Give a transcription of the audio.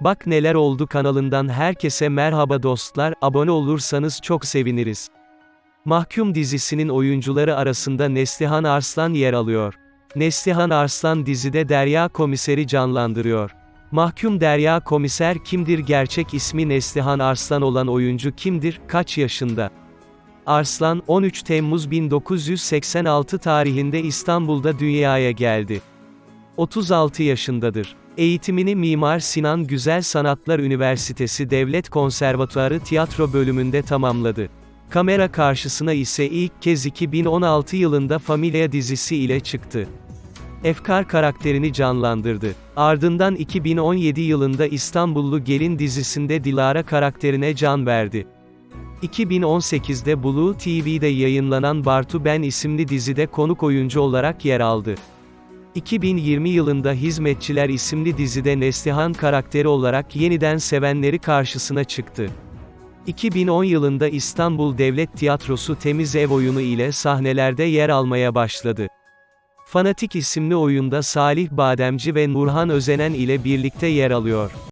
Bak Neler Oldu kanalından herkese merhaba dostlar, abone olursanız çok seviniriz. Mahkum dizisinin oyuncuları arasında Neslihan Arslan yer alıyor. Neslihan Arslan dizide Derya Komiser'i canlandırıyor. Mahkum Derya Komiser kimdir gerçek ismi Neslihan Arslan olan oyuncu kimdir, kaç yaşında? Arslan, 13 Temmuz 1986 tarihinde İstanbul'da dünyaya geldi. 36 yaşındadır. Eğitimini Mimar Sinan Güzel Sanatlar Üniversitesi Devlet Konservatuarı Tiyatro bölümünde tamamladı. Kamera karşısına ise ilk kez 2016 yılında Familia dizisi ile çıktı. Efkar karakterini canlandırdı. Ardından 2017 yılında İstanbullu Gelin dizisinde Dilara karakterine can verdi. 2018'de Blue TV'de yayınlanan Bartu Ben isimli dizide konuk oyuncu olarak yer aldı. 2020 yılında Hizmetçiler isimli dizide Neslihan karakteri olarak yeniden sevenleri karşısına çıktı. 2010 yılında İstanbul Devlet Tiyatrosu Temiz Ev oyunu ile sahnelerde yer almaya başladı. Fanatik isimli oyunda Salih Bademci ve Nurhan Özenen ile birlikte yer alıyor.